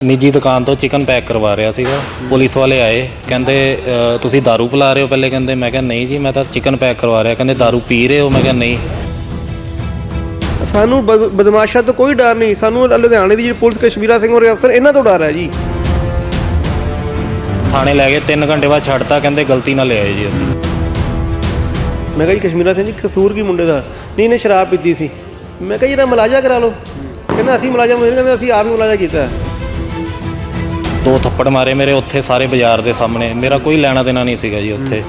ਨਿੱਜੀ ਦੁਕਾਨ ਤੋਂ ਚਿਕਨ ਪੈਕ ਕਰਵਾ ਰਿਹਾ ਸੀਗਾ ਪੁਲਿਸ ਵਾਲੇ ਆਏ ਕਹਿੰਦੇ ਅ, ਤੁਸੀਂ दारू ਪਿਲਾ ਰਹੇ ਹੋ ਪਹਿਲੇ ਕਹਿੰਦੇ ਮੈਂ ਕਿਹਾ ਨਹੀਂ ਜੀ ਮੈਂ ਤਾਂ ਚਿਕਨ ਪੈਕ ਕਰਵਾ ਰਿਹਾ ਕਹਿੰਦੇ दारू ਪੀ ਰਹੇ ਹੋ ਮੈਂ ਕਿਹਾ ਨਹੀਂ ਸਾਨੂੰ ਬ- ਬਦਮਾਸ਼ਾਂ ਤੋਂ ਕੋਈ ਡਰ ਨਹੀਂ ਸਾਨੂੰ ਲੁਧਿਆਣੇ ਦੀ ਜਿਹੜੀ ਪੁਲਿਸ ਕਸ਼ਮੀਰਾ ਸਿੰਘ ਹੋਰੇ ਅਫਸਰ ਇਹਨਾਂ ਤੋਂ ਡਰ ਹੈ ਜੀ ਥਾਣੇ ਲੈ ਗਏ 3 ਘੰਟੇ ਬਾਅਦ ਛੱਡਤਾ ਕਹਿੰਦੇ ਗਲਤੀ ਨਾਲ ਲਿਆਏ ਜੀ ਅਸੀਂ ਮੈਂ ਕਿਹਾ ਜੀ ਕਸ਼ਮੀਰਾ ਸਿੰਘ ਜੀ ਕਸੂਰ ਕੀ ਮੁੰਡੇ ਦਾ ਨਹੀਂ ਇਹਨੇ ਸ਼ਰਾਬ ਪੀਤੀ ਸੀ ਮੈਂ ਕਿਹਾ ਜੀ ਇਹਦਾ ਮਲਾਜਾ ਕਰਾ ਲਓ ਕਹਿੰਦਾ ਅਸੀਂ ਮਲਾਜਾ ਨਹੀਂ ਕਹਿੰਦੇ ਅਸੀਂ ਆਪ ਹੀ ਮਲਾਜਾ ਕੀਤਾ ਹੈ। ਦੋ ਥੱਪੜ ਮਾਰੇ ਮੇਰੇ ਉੱਥੇ ਸਾਰੇ ਬਾਜ਼ਾਰ ਦੇ ਸਾਹਮਣੇ। ਮੇਰਾ ਕੋਈ ਲੈਣਾ ਦੇਣਾ ਨਹੀਂ ਸੀਗਾ ਜੀ ਉੱਥੇ।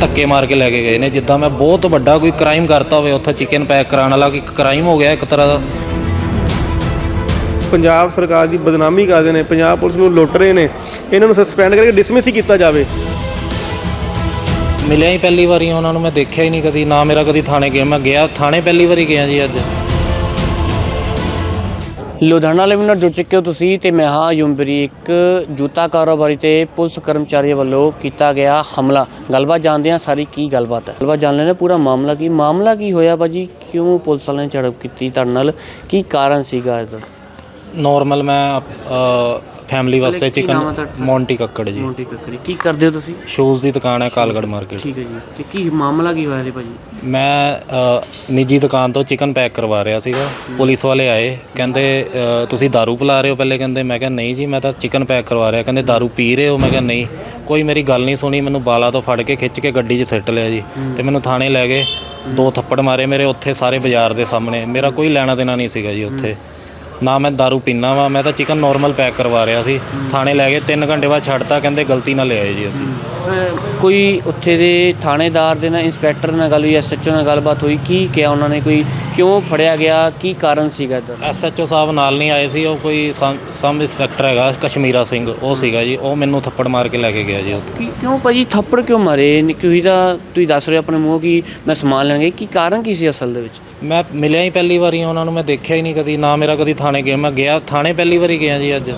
ਧੱਕੇ ਮਾਰ ਕੇ ਲੈ ਕੇ ਗਏ ਨੇ। ਜਿੱਦਾਂ ਮੈਂ ਬਹੁਤ ਵੱਡਾ ਕੋਈ ਕ੍ਰਾਈਮ ਕਰਤਾ ਹੋਵੇ ਉੱਥੇ ਚਿਕਨ ਪੈਕ ਕਰਾਉਣ ਵਾਲਾ ਇੱਕ ਕ੍ਰਾਈਮ ਹੋ ਗਿਆ ਇੱਕ ਤਰ੍ਹਾਂ ਦਾ। ਪੰਜਾਬ ਸਰਕਾਰ ਦੀ ਬਦਨਾਮੀ ਕਰਦੇ ਨੇ। ਪੰਜਾਬ ਪੁਲਿਸ ਨੂੰ ਲੁੱਟ ਰਹੇ ਨੇ। ਇਹਨਾਂ ਨੂੰ ਸਸਪੈਂਡ ਕਰਕੇ ਡਿਸਮਿਸ ਹੀ ਕੀਤਾ ਜਾਵੇ। ਮਿਲਿਆ ਹੀ ਪਹਿਲੀ ਵਾਰੀ ਉਹਨਾਂ ਨੂੰ ਮੈਂ ਦੇਖਿਆ ਹੀ ਨਹੀਂ ਕਦੀ। ਨਾ ਮੇਰਾ ਕਦੀ ਥਾਣੇ ਗਿਆ। ਮੈਂ ਗਿਆ ਥਾਣੇ ਪਹਿਲੀ ਵਾਰੀ ਗਿਆ ਜੀ ਅੱਜ। ਲੁਧਿਆਣਾ ਲਈ ਨਾਲ ਜੁੜ ਚੁੱਕੇ ਹੋ ਤੁਸੀਂ ਤੇ ਮੈਂ ਹਾਂ ਯੂਮਬਰੀ ਇੱਕ ਜੂਤਾ ਕਾਰੋਬਾਰੀ ਤੇ ਪੁਲਿਸ ਕਰਮਚਾਰੀ ਵੱਲੋਂ ਕੀਤਾ ਗਿਆ ਹਮਲਾ। ਗੱਲਬਾਤ ਜਾਣਦੇ ਹਾਂ ਸਾਰੀ ਕੀ ਗੱਲਬਾਤ ਹੈ। ਗੱਲਬਾਤ ਜਾਣ ਲੈਣੇ ਪੂਰਾ ਮਾਮਲਾ ਕੀ। ਮਾਮਲਾ ਕੀ ਹੋਇਆ ਭਾਜੀ? ਕਿਉਂ ਪੁਲਿਸ ਵਾਲਿਆਂ ਨੇ ਝੜਪ ਕੀਤੀ? ਤੁਹਾਡੇ ਨਾਲ ਕੀ ਕਾਰਨ ਸੀਗਾ ਇਹਦਾ? ਨਾਰਮਲ ਮੈਂ ਫੈਮਿਲੀ ਵਾਸਤੇ ਕੀ ਚਿਕਨ ਨਾਮ ਹੈ ਤੁਹਾਡਾ? ਮੌਂਟੀ ਕੱਕੜ ਜੀ ਮੋਟੀ ਕੱਕਰੀ ਕੀ ਕਰਦੇ ਹੋ ਤੁਸੀਂ ਸ਼ੂਜ਼ ਦੀ ਦੁਕਾਨ ਹੈ ਕਾਲਗੜ ਮਾਰਕੀਟ ਠੀਕ ਹੈ ਜੀ ਤੇ ਕੀ ਮਾਮਲਾ ਕੀ ਹੋਇਆ ਸੀ ਭਾਜੀ ਮੈਂ ਅ, ਨਿੱਜੀ ਦੁਕਾਨ ਤੋਂ ਚਿਕਨ ਪੈਕ ਕਰਵਾ ਰਿਹਾ ਸੀਗਾ ਪੁਲਿਸ ਵਾਲੇ ਆਏ ਕਹਿੰਦੇ ਅ, ਤੁਸੀਂ दारू ਪਿਲਾ ਰਹੇ ਹੋ ਪਹਿਲੇ ਕਹਿੰਦੇ ਮੈਂ ਕਿਹਾ ਨਹੀਂ ਜੀ ਮੈਂ ਤਾਂ ਚਿਕਨ ਪੈਕ ਕਰਵਾ ਰਿਹਾ ਕਹਿੰਦੇ दारू ਪੀ ਰਹੇ ਹੋ ਮੈਂ ਕਿਹਾ ਨਹੀਂ ਕੋਈ ਮੇਰੀ ਗੱਲ ਨਹੀਂ ਸੁਣੀ ਮੈਨੂੰ ਬਾਲਾ ਤੋਂ ਫੜ ਕੇ ਖਿੱਚ ਕੇ ਗੱਡੀ 'ਚ ਸਿੱਟ ਲਿਆ ਜੀ ਤੇ ਮੈਨੂੰ ਥਾਣੇ ਲੈ ਗਏ ਦੋ ਥੱਪੜ ਮਾਰੇ ਮੇਰੇ ਉੱਥੇ ਸਾਰੇ ਬਾਜ਼ਾਰ ਦੇ ਸਾਹਮਣੇ ਮੇਰਾ ਕੋਈ ਲੈਣਾ ਦੇਣਾ ਨਹੀਂ ਸੀਗਾ ਜੀ ਉੱਥੇ ਨਾ ਮੈਂ दारू ਪੀਣਾ ਵਾ ਮੈਂ ਤਾਂ ਚਿਕਨ ਨਾਰਮਲ ਪੈਕ ਕਰਵਾ ਰਿਹਾ ਸੀ। ਥਾਣੇ ਲੈ ਗਏ 3 ਘੰਟੇ ਬਾਅਦ ਛੱਡਤਾ ਕਹਿੰਦੇ ਗਲਤੀ ਨਾਲ ਲਿਆਏ ਜੀ ਅਸੀਂ। ਕੋਈ ਉੱਥੇ ਦੇ ਥਾਣੇਦਾਰ ਦੇ ਨਾਲ ਇੰਸਪੈਕਟਰ ਨਾਲ ਗੱਲ ਹੋਈ ਐਸਐਚਓ ਨਾਲ ਗੱਲਬਾਤ ਹੋਈ ਕੀ ਕਿਹਾ ਉਹਨਾਂ ਨੇ ਕੋਈ ਕਿਉਂ ਫੜਿਆ ਗਿਆ ਕੀ ਕਾਰਨ ਸੀਗਾ ਇਹਦਾ? ਐਸਐਚਓ ਸਾਹਿਬ ਨਾਲ ਨਹੀਂ ਆਏ ਸੀ ਉਹ ਕੋਈ ਸਮ ਇੰਸਪੈਕਟਰ ਹੈਗਾ ਕਸ਼ਮੀਰਾ ਸਿੰਘ ਉਹ ਸੀਗਾ ਜੀ ਉਹ ਮੈਨੂੰ ਥੱਪੜ ਮਾਰ ਕੇ ਲੈ ਕੇ ਗਿਆ ਜੀ ਉੱਥੇ। ਕਿਉਂ ਭਾਜੀ ਥੱਪੜ ਕਿਉਂ ਮਾਰੇ? ਕਿਉਂਕਿ ਤਾਂ ਤੁਸੀਂ ਦੱਸ ਰਹੇ ਆਪਣੇ ਮੂੰਹ ਕਿ ਮੈਂ ਸਮਾਨ ਲੈਣ ਗਈ ਕੀ ਕਾਰਨ ਕੀ ਸੀ ਅਸਲ ਦੇ ਵਿੱਚ? ਮੈਂ ਮਿਲਿਆ ਹੀ ਪਹਿਲੀ ਵਾਰੀ ਉਹਨਾਂ ਨੂੰ ਮੈਂ ਦੇਖਿਆ ਹੀ ਨਹੀਂ ਕਦੀ ਨਾ ਮੇਰਾ ਕਦੀ ਥਾਣੇ ਗਿਆ। ਮੈਂ ਗਿਆ ਥਾਣੇ ਪਹਿਲੀ ਵਾਰੀ ਗਿਆ ਜੀ ਅੱਜ।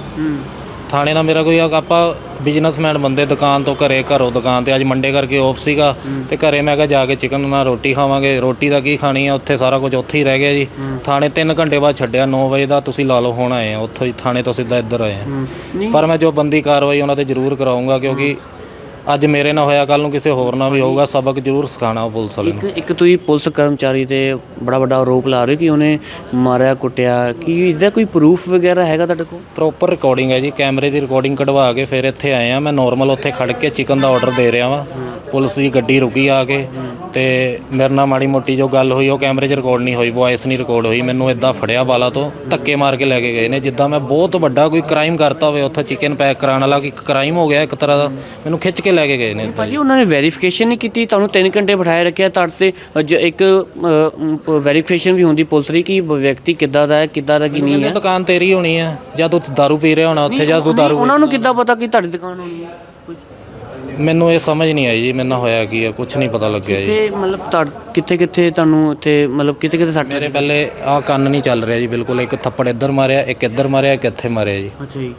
ਥਾਣੇ ਨਾਲ ਮੇਰਾ ਕੋਈ ਆਪਾਂ ਬਿਜ਼ਨਸਮੈਨ ਬੰਦੇ ਦੁਕਾਨ ਤੋਂ ਘਰੇ ਘਰੋਂ ਦੁਕਾਨ ਤੇ ਅੱਜ ਮੰਡੇ ਕਰਕੇ ਆਫ ਸੀਗਾ। ਤੇ ਘਰੇ ਮੈਂ ਕਿਹਾ ਜਾ ਕੇ ਚਿਕਨ ਨਾਲ ਰੋਟੀ ਖਾਵਾਂਗੇ। ਰੋਟੀ ਦਾ ਕੀ ਖਾਣੀ ਆ? ਉੱਥੇ ਸਾਰਾ ਕੁਝ ਉੱਥੇ ਹੀ ਰਹਿ ਗਿਆ ਜੀ। ਥਾਣੇ 3 ਘੰਟੇ ਬਾਅਦ ਛੱਡਿਆ 9 ਵਜੇ ਦਾ ਤੁਸੀਂ ਲਾ ਲਓ ਹੁਣ ਆਏ ਆ। ਉੱਥੋਂ ਹੀ ਥਾਣੇ ਤੋਂ ਸਿੱਧਾ ਇੱਧਰ ਆਏ ਆ। ਪਰ ਮੈਂ ਜੋ ਬੰਦੀ ਕਾਰਵਾਈ ਉਹਨਾਂ ਤੇ ਜ਼ਰੂਰ ਕਰਾਉਂਗਾ ਕਿਉਂਕਿ ਅੱਜ ਮੇਰੇ ਨਾਲ ਹੋਇਆ ਕੱਲ ਨੂੰ ਕਿਸੇ ਹੋਰ ਨਾਲ ਵੀ ਹੋਊਗਾ ਸਬਕ ਜ਼ਰੂਰ ਸਿਖਾਣਾ ਪੁਲਿਸ ਵਾਲੇ ਨੂੰ। ਇੱਕ ਇੱਕ ਤੁਸੀਂ ਪੁਲਿਸ ਕਰਮਚਾਰੀ ਤੇ ਬੜਾ ਵੱਡਾ ਆਰੋਪ ਲਾ ਰਹੇ ਹੋ ਕਿ ਉਹਨੇ ਮਾਰਿਆ ਕੁੱਟਿਆ। ਕੀ ਇਹਦਾ ਕੋਈ ਪ੍ਰੂਫ ਵਗੈਰਾ ਹੈਗਾ ਤੁਹਾਡੇ ਕੋਲ? ਪ੍ਰੋਪਰ ਰਿਕਾਰਡਿੰਗ ਹੈ ਜੀ। ਕੈਮਰੇ ਦੀ ਰਿਕਾਰਡਿੰਗ ਕਢਵਾ ਕੇ ਫਿਰ ਇੱਥੇ ਆਏ ਆ। ਮੈਂ ਨਾਰਮਲ ਉੱਥੇ ਖੜ ਕੇ ਚਿਕਨ ਦਾ ਆਰਡਰ ਦੇ ਰਿਹਾ ਵਾਂ। ਪੁਲਿਸ ਦੀ ਗੱਡੀ ਰੁਕੀ ਆ ਕੇ ਤੇ ਮੇਰੇ ਨਾਲ ਮਾੜੀ ਮੋਟੀ ਜੋ ਗੱਲ ਹੋਈ ਉਹ ਕੈਮਰੇ 'ਚ ਰਿਕਾਰਡ ਨਹੀਂ ਹੋਈ ਵੌਇਸ ਨਹੀਂ ਰਿਕਾਰਡ ਹੋਈ ਮੈਨੂੰ ਇਦਾਂ ਫੜਿਆ ਬਾਲਾ ਤੋਂ ਧੱਕੇ ਮਾਰ ਕੇ ਲੈ ਕੇ ਗਏ ਨੇ। ਜਿੱਦਾਂ ਮੈਂ ਬਹੁਤ ਵੱਡਾ ਕੋਈ ਕ੍ਰਾਈਮ ਕਰਤਾ ਹੋਵੇ ਉੱਥੇ ਚਿਕਨ ਪੈਕ ਕਰਾਉਣ ਵਾਲਾ ਇੱਕ ਕ੍ਰਾਈਮ ਹੋ ਗਿਆ ਇੱਕ ਤਰ੍ਹਾਂ ਦਾ ਮੈਨੂੰ ਖਿੱਚ ਕੇ ਲੈ ਕੇ ਗਏ ਨੇ ਭਾਜੀ ਉਹਨਾਂ ਨੇ ਵੈਰੀਫਿਕੇਸ਼ਨ ਨਹੀਂ ਕੀਤੀ ਤੁਹਾਨੂੰ 3 ਘੰਟੇ ਬਿਠਾਏ ਰੱਖਿਆ ਤੁਹਾਡੇ ਤੇ ਜ- ਇੱਕ ਵੈਰੀਫਿਕੇਸ਼ਨ ਵੀ ਹੁੰਦੀ ਪੁਲਿਸ ਦੀ ਕਿ ਵਿਅਕਤੀ ਕਿੱਦਾਂ ਦਾ ਹੈ ਕਿੱਦਾਂ ਦਾ ਕੀ ਨਹੀਂ ਮੈਨੂੰ ਹੈ। ਦੁਕਾਨ ਤੇਰੀ ਹੋਣੀ ਹੈ ਜਾਂ ਤੂੰ ਦਾਰੂ ਪੀ ਰਿਹਾ ਹੋਣਾ ਉੱਥੇ ਜਾਂ ਤੂੰ ਦਾਰੂ ਉਹਨਾਂ ਨੂੰ ਕਿੱਦਾਂ ਪਤਾ ਕਿ ਤੁਹਾਡੀ ਦੁਕਾਨ ਹੋਣੀ ਹੈ? ਮੈਨੂੰ ਇਹ ਸਮਝ ਨਹੀਂ ਆਈ ਜੀ ਮੈਨੂੰ ਹੋਇਆ ਕੀ ਹੈ ਕੁਝ ਨਹੀਂ ਪਤਾ ਲੱਗਿਆ ਜੀ। ਤੇ ਮਤਲਬ ਕਿੱਥੇ ਕਿੱਥੇ ਤੁਹਾਨੂੰ ਇੱਥੇ ਮਤਲਬ ਕਿੱਥੇ ਕਿੱਥੇ ਸੱਟ ਮੇਰੇ ਪਹਿਲੇ ਆ ਕੰਨ ਨਹੀਂ ਚੱਲ ਰਿਹਾ ਜੀ ਬਿਲਕੁਲ ਇੱਕ ਥੱਪੜ ਇੱਧਰ ਮਾਰਿਆ ਇੱਕ ਇੱਧਰ ਮਾਰਿਆ ਇੱਕ ਇੱਥੇ ਮਾਰਿਆ ਜੀ। ਅੱਛਾ ਜੀ।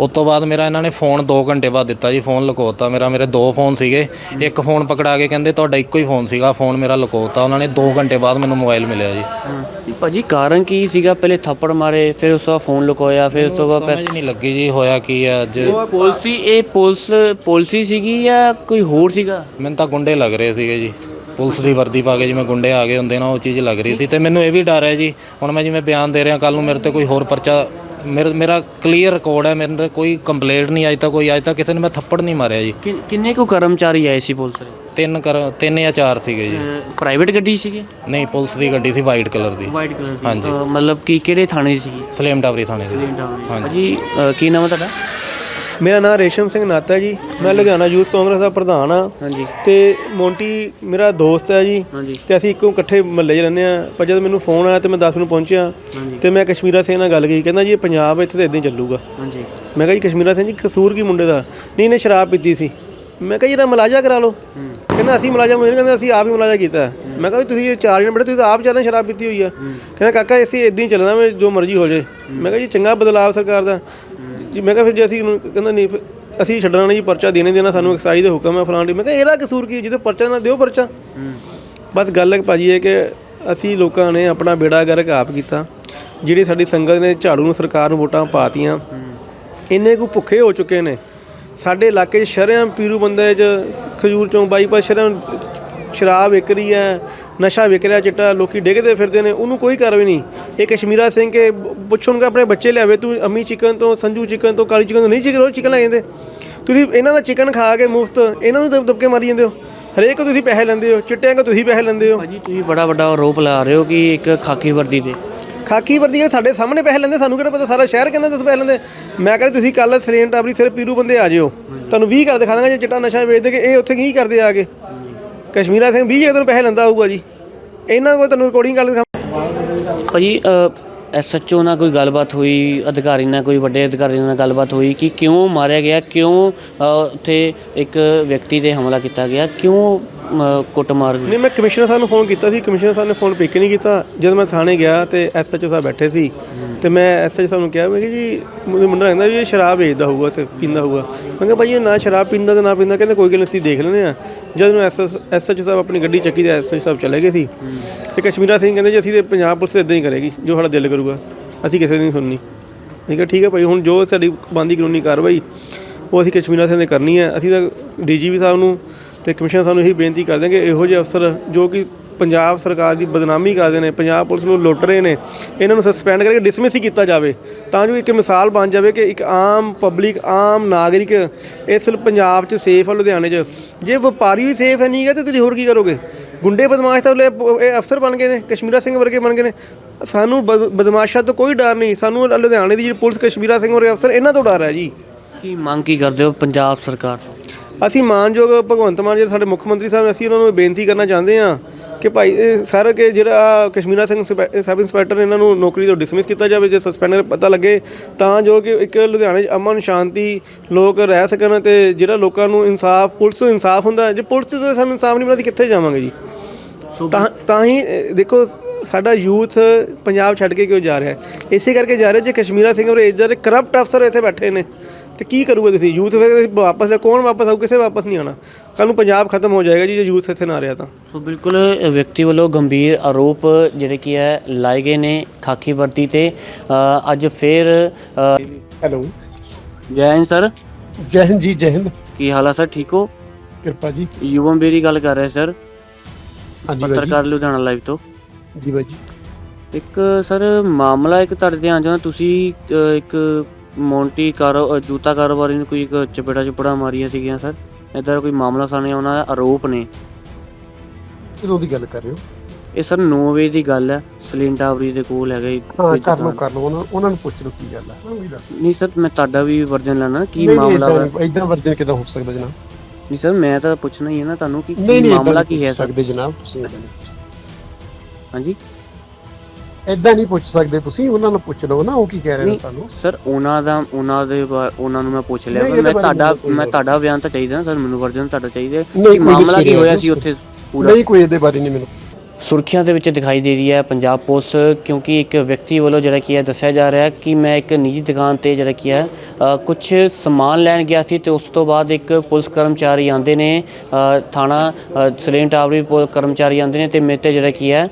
ਉਸ ਤੋਂ ਬਾਅਦ ਮੇਰਾ ਇਹਨਾਂ ਨੇ ਫੋਨ 2 ਘੰਟੇ ਬਾਅਦ ਦਿੱਤਾ ਜੀ ਫੋਨ ਲੁਕੋਤਾ ਮੇਰਾ ਮੇਰੇ ਦੋ ਫੋਨ ਸੀਗੇ। ਇੱਕ ਫੋਨ ਪਕੜਾ ਕੇ ਕਹਿੰਦੇ ਤੁਹਾਡਾ ਇੱਕੋ ਹੀ ਫੋਨ ਸੀਗਾ ਫੋਨ ਮੇਰਾ ਲੁਕੋਤਾ ਉਹਨਾਂ ਨੇ 2 ਘੰਟੇ ਬਾਅਦ ਮੈਨੂੰ ਮੋਬਾਈਲ ਮਿਲਿਆ ਜੀ। ਭਾਜੀ ਕਾਰਨ ਕੀ ਸੀਗਾ? ਪਹਿਲੇ ਥੱਪੜ ਮਾਰੇ ਫਿਰ ਉਸ ਤੋਂ ਬਾਅਦ ਫੋਨ ਲੁਕੋਇਆ ਫਿਰ ਉਸ ਤੋਂ ਬਾਅਦ ਸਮਝ ਨਹੀਂ ਲੱਗੀ ਜੀ ਹੋਇਆ ਕੀ ਹੈ ਅੱਜ? ਪਾਲਿਸੀ ਇਹ ਪੁਲਿਸ ਪਾਲਿਸੀ ਸੀਗੀ ਜਾਂ ਕੋਈ ਹੋਰ ਸੀਗਾ? ਮੈਨੂੰ ਤਾਂ ਗੁੰਡੇ ਲੱਗ ਰਹੇ ਸੀਗੇ ਜੀ। ਪੁਲਿਸ ਦੀ ਵਰਦੀ ਪਾ ਕੇ ਜਿਵੇਂ ਗੁੰਡੇ ਆ ਗਏ ਹੁੰਦੇ ਨਾ ਉਹ ਚੀਜ਼ ਲੱਗ ਰਹੀ ਸੀ। ਤੇ ਮੈਨੂੰ ਇਹ ਵੀ ਡਰ ਹੈ ਜੀ ਹੁਣ ਮੈਂ ਜਿਵੇਂ ਬਿਆਨ ਦੇ ਰਿਹਾ ਕੱਲ ਨੂੰ ਮੇਰੇ ਤੇ ਕੋਈ ਹੋਰ ਪਰਚਾ ਮੇਰਾ ਮੇਰਾ ਕਲੀਅਰ ਰਿਕਾਰਡ ਹੈ ਮੇਰੇ ਤੇ ਕੋਈ ਕੰਪਲੇਂਟ ਨਹੀਂ ਅਜੇ ਤੱਕ ਕੋਈ ਅਜੇ ਤੱਕ ਕਿਸੇ ਨੇ ਮੈਂ ਥੱਪੜ ਨਹੀਂ ਮਾਰਿਆ ਜੀ। ਕਿੰਨੇ ਕੁ ਕਰਮਚਾਰੀ ਆਏ ਸੀ ਪੁਲਿਸ ਦੇ? ਤਿੰਨ ਕਰ ਤਿੰਨ ਜਾਂ ਚਾਰ ਸੀਗੇ ਜੀ। ਪ੍ਰਾਈਵੇਟ ਗੱਡੀ ਸੀਗੀ? ਨਹੀਂ ਪੁਲਿਸ ਦੀ ਗੱਡੀ ਸੀ ਵਾਈਟ ਕਲਰ ਦੀ। ਵਾਈਟ ਕਲਰ ਦੀ। ਹਾਂਜੀ। ਮਤਲਬ ਕਿ ਕਿਹੜੇ ਥਾਣੇ ਦੀ ਸੀਗੀ? ਸਲੇਮ ਟਾਵਰੀ ਥਾਣੇ ਦੀ। ਭਾਜੀ ਅ, ਕੀ ਨਾਮ ਹੈ ਤੁਹਾਡਾ? ਮੇਰਾ ਨਾਮ ਰੇਸ਼ਮ ਸਿੰਘ ਨਾਤਾ ਜੀ। ਮੈਂ ਲੁਧਿਆਣਾ ਯੂਥ ਕਾਂਗਰਸ ਦਾ ਪ੍ਰਧਾਨ ਆ ਹਾਂਜੀ। ਤੇ ਮੋਂਟੀ ਮੇਰਾ ਦੋਸਤ ਹੈ ਜੀ। ਤੇ ਅਸੀਂ ਇੱਕੋ ਇਕੱਠੇ ਮਹੱਲੇ 'ਚ ਰਹਿੰਦੇ ਆ ਪਰ ਜਦ ਮੈਨੂੰ ਫੋਨ ਆਇਆ ਤੇ ਮੈਂ 10 ਮਿੰਟ ਪਹੁੰਚਿਆ ਤੇ ਮੈਂ ਕਸ਼ਮੀਰਾ ਸਿੰਘ ਨਾਲ ਗੱਲ ਕੀਤੀ। ਕਹਿੰਦਾ ਜੀ ਇਹ ਪੰਜਾਬ ਇੱਥੇ ਤਾਂ ਇਦਾਂ ਹੀ ਚੱਲੂਗਾ। ਹਾਂਜੀ। ਮੈਂ ਕਿਹਾ ਜੀ ਕਸ਼ਮੀਰਾ ਸਿੰਘ ਜੀ ਕਸੂਰ ਕੀ ਮੁੰਡੇ ਦਾ? ਨਹੀਂ ਇਹਨੇ ਸ਼ਰਾਬ ਪੀਤੀ ਸੀ। ਮੈਂ ਕਿਹਾ ਜੀ ਇਹਦਾ ਮਲਾਜਾ ਕਰਾ ਲਓ। ਕਹਿੰਦਾ ਅਸੀਂ ਮਲਾਜਾ ਨਹੀਂ ਕਹਿੰਦੇ ਅਸੀਂ ਆਪ ਹੀ ਮਲਾਜਾ ਕੀਤਾ। ਮੈਂ ਕਿਹਾ ਵੀ ਤੁਸੀਂ ਇਹ ਚਾਰ ਜਣੇ ਬੜੇ ਤੁਸੀਂ ਤਾਂ ਆਪ ਚਾਰਾਂ ਸ਼ਰਾਬ ਪੀਤੀ ਹੋਈ ਆ। ਕਹਿੰਦਾ ਕਾਕਾ ਅਸੀਂ ਇਦਾਂ ਹੀ ਚੱਲਣਾ ਜੋ ਮਰਜ਼ੀ ਹੋ ਜਾਏ। ਮੈਂ ਕਿਹਾ ਜੀ ਚੰਗਾ ਬਦਲਾਵ ਸਰਕਾਰ ਦਾ। ਜੀ, ਮੈਂ ਕਿਹਾ ਫਿਰ ਜੇ ਅਸੀਂ ਇਹਨੂੰ- ਕਹਿੰਦਾ ਨਹੀਂ, ਫਿਰ ਅਸੀਂ ਛੱਡਣਾ ਨਹੀਂ ਜੀ, ਪਰਚਾ ਦੇਣੇ ਦੇਣਾ, ਸਾਨੂੰ ਐਕਸਾਈਜ਼ ਦੇ ਹੁਕਮ ਹੈ ਫਲਾਣ ਦੀ। ਮੈਂ ਕਿਹਾ ਇਹਦਾ ਕਸੂਰ ਕੀ ਜਿਹਦੇ ਪਰਚਾ ਨਾ ਦਿਓ ਪਰਚਾ। ਬਸ ਗੱਲ ਹੈ ਭਾਜੀ ਇਹ ਕਿ ਅਸੀਂ ਲੋਕਾਂ ਨੇ ਆਪਣਾ ਬੇੜਾ ਗਰਕ ਆਪ ਕੀਤਾ। ਜਿਹੜੀ ਸਾਡੀ ਸੰਗਤ ਨੇ ਝਾੜੂ ਨੂੰ ਸਰਕਾਰ ਨੂੰ ਵੋਟਾਂ ਪਾਤੀਆਂ। ਇੰਨੇ ਕੁ ਭੁੱਖੇ ਹੋ ਚੁੱਕੇ ਨੇ। ਸਾਡੇ ਇਲਾਕੇ 'ਚ ਸ਼ਰੇਆਮ ਪੀਰੂ ਬੰਦੇ 'ਚ ਖਜੂਰ ਚੌਂਕ ਬਾਈਪਾਸ, ਸ਼ਰੇਆਮ ਸ਼ਰਾਬ ਵਿਕ ਰਹੀ ਹੈ ਨਸ਼ਾ ਵਿਕ ਰਿਹਾ ਚਿੱਟਾ ਲੋਕੀ ਡਿੱਗਦੇ ਫਿਰਦੇ ਨੇ ਉਹਨੂੰ ਕੋਈ ਕਾਰਵਾਈ ਨਹੀਂ। ਇਹ ਕਸ਼ਮੀਰਾ ਸਿੰਘ ਕੇ ਪੁੱਛਣਗਾ ਆਪਣੇ ਬੱਚੇ ਲਿਆਵੇ ਤੂੰ ਅੰਮੀ ਚਿਕਨ ਤੋਂ ਸੰਜੂ ਚਿਕਨ ਤੋਂ ਕਾਲੀ ਚਿਕਨ ਤੋਂ ਨਹੀਂ ਚਿਕਨ ਉਹ ਚਿਕਨ ਲੈ ਜਾਂਦੇ। ਤੁਸੀਂ ਇਹਨਾਂ ਦਾ ਚਿਕਨ ਖਾ ਕੇ ਮੁਫਤ ਇਹਨਾਂ ਨੂੰ ਦਬ ਦਬਕੇ ਮਾਰੀ ਜਾਂਦੇ ਹੋ। ਹਰੇਕ ਤੁਸੀਂ ਪੈਸੇ ਲੈਂਦੇ ਹੋ ਚਿੱਟਿਆਂ ਕੋ ਤੁਸੀਂ ਪੈਸੇ ਲੈਂਦੇ ਹੋ। ਭਾਜੀ ਤੁਸੀਂ ਬੜਾ ਵੱਡਾ ਆਰੋਪ ਲਾ ਰਹੇ ਹੋ ਕਿ ਇੱਕ ਖਾਕੀ ਵਰਦੀ ਤੇ। ਖਾਕੀ ਵਰਦੀ ਵਾਲੇ ਸਾਡੇ ਸਾਹਮਣੇ ਪੈਸੇ ਲੈਂਦੇ ਸਾਨੂੰ ਕਿਹੜਾ ਪਤਾ ਸਾਰਾ ਸ਼ਹਿਰ ਕਹਿੰਦਾ ਤੁਸੀਂ ਪੈਸੇ ਲੈਂਦੇ। ਮੈਂ ਕਹਿੰਦਾ ਤੁਸੀਂ ਕੱਲ ਸਰੇਨ ਟਾਬਰੀ ਸਿਰ ਪੀਰੂ ਬੰਦੇ ਆ ਜਿਓ। ਤੁਹਾਨੂੰ 20 ਕਰ ਦਿਖਾ ਦਾਂਗਾ ਜੇ ਚਿੱਟਾ ਨਸ਼ਾ ਵੇਚਦੇ ਕਿ ਇਹ ਉੱਥੇ ਕੀ ਕਰਦੇ ਆ ਕੇ? ਕਸ਼ਮੀਰਾ ਸਿੰਘ 20 ਜਗ੍ਹਾ ਤੋਂ ਪੈਸੇ ਲੈਂਦਾ ਹੋਊਗਾ ਜੀ। ਇਹਨਾਂ ਕੋਲ ਤੁਹਾਨੂੰ ਰਿਕਾਰਡਿੰਗ ਕਰ ਦਿਖਾ ਭਾਜੀ ਐਸਐਚਓ ਨਾਲ ਕੋਈ ਗੱਲਬਾਤ ਹੋਈ, ਅਧਿਕਾਰੀ ਨਾਲ ਕੋਈ ਵੱਡੇ ਅਧਿਕਾਰੀ ਨਾਲ ਗੱਲਬਾਤ ਹੋਈ ਕਿ ਕਿਉਂ ਮਾਰਿਆ ਗਿਆ, ਕਿਉਂ ਉੱਥੇ ਇੱਕ ਵਿਅਕਤੀ ਤੇ ਹਮਲਾ ਕੀਤਾ ਗਿਆ, ਕਿਉਂ ਕੁੱਟਮਾਰ ਹੋਈ? ਨਹੀਂ, ਮੈਂ ਕਮਿਸ਼ਨਰ ਸਾਹਿਬ ਨੂੰ ਫੋਨ ਕੀਤਾ ਸੀ। ਕਮਿਸ਼ਨਰ ਸਾਹਿਬ ਨੇ ਫੋਨ ਪਿਕ ਨਹੀਂ ਕੀਤਾ। ਜਦ ਮੈਂ ਥਾਣੇ ਗਿਆ ਤੇ ਐਸਐਚਓ ਸਾਹਿਬ ਬੈਠੇ ਸੀ ਤੇ ਮੈਂ ਐਸਐਚਓ ਸਾਹਿਬ ਨੂੰ ਕਿਹਾ, ਮੈਂ ਕਿ ਜੀ, ਮੈਨੂੰ ਮੁੰਡਾ ਕਹਿੰਦਾ ਵੀ ਇਹ ਸ਼ਰਾਬ ਵੇਚਦਾ ਹੋਊਗਾ ਤੇ ਪੀਂਦਾ ਹੋਊਗਾ। ਮੈਂ ਕਿਹਾ ਭਾਈ ਇਹ ਨਾ ਸ਼ਰਾਬ ਪੀਂਦਾ ਤੇ ਨਾ ਪੀਂਦਾ, ਕਹਿੰਦੇ ਕੋਈ ਗੱਲ ਨਹੀਂ ਅਸੀਂ ਦੇਖ ਲੈਂਦੇ ਆ ਜਦ ਨੂੰ ਐਸਐਚਓ ਸਾਹਿਬ ਆਪਣੀ ਗੱਡੀ ਚੱਕੀ ਤੇ ਐਸਐਚਓ ਸਾਹਿਬ ਚਲੇ ਗਏ ਸੀ। ਤੇ ਕਸ਼ਮੀਰਾ ਸਿੰਘ ਕਹਿੰਦੇ ਜੀ, ਅਸੀਂ ਤੇ ਪੰਜਾਬ ਪੁਲਿਸ ਇਦਾਂ ਹੀ ਕਰੇਗੀ, ਜੋ ਸਾਡਾ ਦਿਲ ਕਰੂਗਾ। ਅਸੀਂ ਕਿਸੇ ਦੀ ਨਹੀਂ ਸੁਣਨੀ। ਮੈਂ ਕਿਹਾ ਠੀਕ ਹੈ ਭਾਈ, ਹੁਣ ਜੋ ਸਾਡੀ ਬੰਦੀ ਕਾਨੂੰਨੀ ਕਾਰਵਾਈ, ਉਹ ਅਸੀਂ ਕਸ਼ਮੀਰਾ ਸਿੰਘ ਨੇ ਕਰਨੀ ਹੈ। ਅਸੀਂ ਤਾਂ ਡੀਜੀਪੀ ਸਾਹਿਬ ਨੂੰ ਤੇ ਕਮਿਸ਼ਨਰ ਸਾਨੂੰ ਇਹੀ ਬੇਨਤੀ ਕਰਦੇ ਕਿ ਇਹੋ ਜਿਹੇ ਅਫਸਰ ਜੋ ਕਿ ਪੰਜਾਬ ਸਰਕਾਰ ਦੀ ਬਦਨਾਮੀ ਕਰਦੇ ਨੇ, ਪੰਜਾਬ ਪੁਲਿਸ ਨੂੰ ਲੁੱਟ ਰਹੇ ਨੇ, ਇਹਨਾਂ ਨੂੰ ਸਸਪੈਂਡ ਕਰਕੇ ਡਿਸਮਿਸ ਹੀ ਕੀਤਾ ਜਾਵੇ। ਤਾਂ ਜੋ ਇੱਕ ਮਿਸਾਲ ਬਣ ਜਾਵੇ ਕਿ ਇੱਕ ਆਮ ਪਬਲਿਕ ਆਮ ਨਾਗਰਿਕ ਇਸ ਪੰਜਾਬ 'ਚ ਸੇਫ ਆ, ਲੁਧਿਆਣੇ 'ਚ। ਜੇ ਵਪਾਰੀ ਵੀ ਸੇਫ ਹੈ ਨਹੀਂਗਾ ਤੇ ਤੁਸੀਂ ਹੋਰ ਕੀ ਕਰੋਗੇ? ਗੁੰਡੇ ਬਦਮਾਸ਼ ਤਾਂ ਇਹ ਅਫਸਰ ਬਣ ਗਏ ਨੇ, ਕਸ਼ਮੀਰਾ ਸਿੰਘ ਵਰਗੇ ਬਣ ਗਏ ਨੇ। ਸਾਨੂੰ ਬਦ- ਬਦਮਾਸ਼ਾਂ ਤੋਂ ਕੋਈ ਡਰ ਨਹੀਂ। ਸਾਨੂੰ ਲੁਧਿਆਣੇ ਦੀ ਜਿਹੜੀ ਪੁਲਿਸ, ਕਸ਼ਮੀਰਾ ਸਿੰਘ ਵਰਗੇ ਅਫਸਰ, ਇਹਨਾਂ ਤੋਂ ਡਰ ਹੈ ਜੀ। ਕੀ ਮੰਗ ਕੀ ਕਰਦੇ ਹੋ ਪੰਜਾਬ ਸਰਕਾਰ ਤੋਂ? ਅਸੀਂ ਮਾਨਯੋਗ ਭਗਵੰਤ ਮਾਨ ਜੀ ਸਾਡੇ ਮੁੱਖ ਮੰਤਰੀ ਸਾਹਿਬ ਅਸੀਂ ਉਹਨਾਂ ਨੂੰ ਬੇਨਤੀ ਕਰਨਾ ਚਾਹੁੰਦੇ ਹਾਂ ਕਿ ਭਾਈ ਇਹ ਸਰ ਕਿ ਜਿਹੜਾ ਕਸ਼ਮੀਰਾ ਸਿੰਘ ਸਬ ਇੰਸਪੈਕਟਰ ਇਹਨਾਂ ਨੂੰ ਨੌਕਰੀ ਤੋਂ ਡਿਸਮਿਸ ਕੀਤਾ ਜਾਵੇ ਜੇ ਸਸਪੈਂਡ ਪਤਾ ਲੱਗੇ ਤਾਂ ਜੋ ਕਿ ਇੱਕ ਲੁਧਿਆਣੇ 'ਚ ਅਮਨ ਸ਼ਾਂਤੀ ਲੋਕ ਰਹਿ ਸਕਣ ਤੇ ਜਿਹੜਾ ਲੋਕਾਂ ਨੂੰ ਇਨਸਾਫ ਪੁਲਿਸ ਨੂੰ ਇਨਸਾਫ ਹੁੰਦਾ ਜੇ ਪੁਲਿਸ ਤੋਂ ਸਾਨੂੰ ਇਨਸਾਫ ਨਹੀਂ ਮਿਲਦਾ ਕਿੱਥੇ ਜਾਵਾਂਗੇ ਜੀ? ਤਾਂ ਤਾਂ ਹੀ ਦੇਖੋ ਸਾਡਾ ਯੂਥ ਪੰਜਾਬ ਛੱਡ ਕੇ ਕਿਉਂ ਜਾ ਰਿਹਾ ਹੈ? ਇਸੇ ਕਰਕੇ ਜਾ ਰਿਹਾ ਜੇ ਕਸ਼ਮੀਰਾ ਸਿੰਘ ਇਦਾਂ ਦੇ ਕਰਪਟ ਅਫਸਰ ਇੱਥੇ ਬੈਠੇ ਨੇ ਤੇ ਕੀ ਕਰੂਗੇ ਤੁਸੀਂ? ਯੂਥ ਫਿਰ ਵਾਪਸ ਲੈ ਕੌਣ ਵਾਪਸ ਆਊ? ਕਿਸੇ ਵਾਪਸ ਨਹੀਂ ਆਣਾ। ਕੱਲ ਨੂੰ ਪੰਜਾਬ ਖਤਮ ਹੋ ਜਾਏਗਾ ਜੀ ਜੇ ਯੂਥ ਇੱਥੇ ਨਾ ਰਿਹਾ ਤਾਂ। ਸੋ ਬਿਲਕੁਲ ਵਿਅਕਤੀ ਵੱਲੋਂ ਗੰਭੀਰ ਆਰੋਪ ਜਿਹੜੇ ਕੀ ਹੈ ਲਾਏ ਗਏ ਨੇ ਖਾਕੀ ਵਰਦੀ ਤੇ। ਅੱਜ ਫੇਰ ਹੈਲੋ। ਜੈ ਹਿੰਦ ਸਰ। ਜੈ ਹਿੰਦ ਜੀ ਜੈ ਹਿੰਦ। ਕੀ ਹਾਲ ਆ ਸਰ? ਠੀਕ ਹੋ? ਕਿਰਪਾ ਜੀ। ਯੁਵਮ ਬੇਰੀ ਗੱਲ ਕਰ ਰਹੇ ਸਰ। ਹਾਂਜੀ ਪੱਤਰਕਾਰ ਲੁਧਿਆਣਾ ਲਾਈਵ ਤੋਂ। ਜੀ ਬਾਈ ਜੀ। ਇੱਕ ਸਰ ਮਾਮਲਾ ਇੱਕ ਤੁਹਾਡੇ ਧਿਆਨ ਆਉਂਦਾ, ਤੁਸੀਂ ਇੱਕ ਮੌਂਟੀ ਕਾਰੋ ਜੂਤਾ ਕਾਰੋਬਾਰੀ ਨੂੰ ਕੋਈ ਚਪੇੜਾ ਚਪੜਾ ਮਾਰੀਆਂ ਸੀਗੀਆਂ ਸਰ। ਇਦਾਂ ਦਾ ਕੋਈ ਮਾਮਲਾ ਸਾਹਮਣੇ ਉਹਨਾਂ ਦਾ ਆਰੋਪ ਨੇ। ਕਦੋਂ ਦੀ ਗੱਲ ਕਰ ਰਹੇ ਹੋ? ਇਹ ਸਰ 9 ਵਜੇ ਦੀ ਗੱਲ ਹੈ। ਸਲੀਨ ਟਾਵਰੀ ਦੇ ਕੋਲ ਹੈਗਾ ਇੱਕ ਹਾਂ ਕੋਈ ਕਰ ਲਓ ਦੁਕਾਨ। ਕਰ ਲਓ। ਉਹਨਾਂ ਉਹਨਾਂ ਨੂੰ ਪੁੱਛ ਲਓ ਕੀ ਗੱਲ ਹੈ ਉਹਨਾਂ ਨੂੰ ਵੀ ਦੱਸ ਨਹੀਂ ਸਰ ਮੈਂ ਤੁਹਾਡਾ ਵੀ ਵਰਜਨ ਲੈਣਾ। ਕੀ ਮਾਮਲਾ ਨਹੀਂ। ਇਦਾਂ ਵਰਜਨ ਕਿਦਾਂ ਹੋ ਸਕਦਾ ਜਨਾਬ? ਨਹੀਂ ਸਰ ਮੈਂ ਤਾਂ ਪੁੱਛਣਾ ਹੀ ਹੈ ਨਾ ਤੁਹਾਨੂੰ ਕਿ ਨਹੀਂ ਕੀ ਨਹੀਂ ਮਾਮਲਾ ਕੀ ਹੈ ਸਰ? ਸਕਦੇ ਜਨਾਬ। ਤੁਸੀਂ ਹਾਂਜੀ? ਇਦਾਂ ਨਹੀਂ ਪੁੱਛ ਸਕਦੇ ਤੁਸੀਂ ਉਹਨਾਂ ਨੂੰ ਪੁੱਛ ਲਓ ਨਾ ਉਹ ਕੀ ਕਹਿ ਰਹੇ ਨੇ ਤੁਹਾਨੂੰ? ਸਰ ਉਹਨਾਂ ਦਾ ਉਹਨਾਂ ਦੇ ਬਾ- ਉਹਨਾਂ ਨੂੰ ਮੈਂ ਪੁੱਛ ਲਿਆ ਨਹੀਂ, ਪਰ ਇਹਦੇ ਮੈਂ ਬਾਰੇ ਤੁਹਾਡਾ ਮੈਨੂੰ ਕੋਈ ਮੈਂ ਤੁਹਾਡਾ ਬਿਆਨ ਤਾਂ ਚਾਹੀਦਾ ਨਾ ਸਰ ਮੈਨੂੰ ਵਰਜਨ ਤੁਹਾਡਾ ਚਾਹੀਦਾ। ਨਹੀਂ, ਕਿ ਕੋਈ ਮਾਮਲਾ ਕੀ ਹੋਇਆ ਸੀ ਉੱਥੇ ਪੂਰਾ? ਨਹੀਂ ਕੋਈ ਇਹਦੇ ਬਾਰੇ ਨਹੀਂ ਮੈਨੂੰ ਸੁਰਖੀਆਂ ਦੇ ਵਿੱਚ ਦਿਖਾਈ ਦੇ ਰਹੀ ਹੈ ਪੰਜਾਬ ਪੁਲਿਸ ਕਿਉਂਕਿ ਇੱਕ ਵਿਅਕਤੀ ਵੱਲੋਂ ਜਿਹੜਾ ਕੀ ਹੈ ਦੱਸਿਆ ਜਾ ਰਿਹਾ ਕਿ ਮੈਂ ਇੱਕ ਨਿੱਜੀ ਦੁਕਾਨ ਤੇ ਜਿਹੜਾ ਕੀ ਹੈ ਕੁਝ ਸਮਾਨ ਲੈਣ ਗਿਆ ਸੀ ਤੇ ਉਸ ਤੋਂ ਬਾਅਦ ਇੱਕ ਪੁਲਿਸ ਕਰਮਚਾਰੀ ਆਂਦੇ ਨੇ ਥਾਣਾ ਅ, ਸਲੇਨ ਟਾਵਰੀ ਪੁਲਿਸ ਕਰਮਚਾਰੀ ਆਂਦੇ ਨੇ ਤੇ ਮੇਰੇ ਤੇ ਜਿਹੜਾ ਕੀ ਹੈ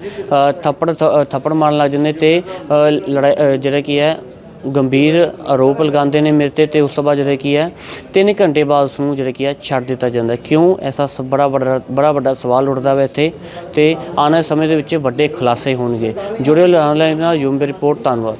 ਥੱਪੜ ਥ- ਥੱਪੜ ਮਾਰਨ ਲੱਗ ਜਾਂਦੇ ਤੇ ਅ, ਲੜਾਈ ਜਿਹੜਾ ਕੀ ਹੈ ਗੰਭੀਰ ਆਰੋਪ ਲਗਾਉਂਦੇ ਨੇ ਮੇਰੇ ਤੇ ਤੇ ਉਸ ਤੋਂ ਬਾਅਦ ਜਿਹੜਾ ਕੀ ਹੈ 3 ਘੰਟੇ ਬਾਅਦ ਉਸ ਨੂੰ ਜਿਹੜਾ ਕੀ ਹੈ, ਛੱਡ ਦਿੱਤਾ ਜਾਂਦਾ ਕਿਉਂ? ਐਸਾ ਸ- ਬੜਾ ਵੱਡਾ ਬੜਾ ਵੱਡਾ ਸਵਾਲ ਉੱਠਦਾ ਵਾ ਇੱਥੇ ਤੇ ਆਉਣ ਵਾਲੇ ਸਮੇਂ ਦੇ ਵਿੱਚ ਵੱਡੇ ਖੁਲਾਸੇ ਹੋਣਗੇ। ਜੁੜੇ ਆਨਲਾਈਨ ਨਾਲ ਯੂਮ ਰਿਪੋਰਟ ਧੰਨਵਾਦ।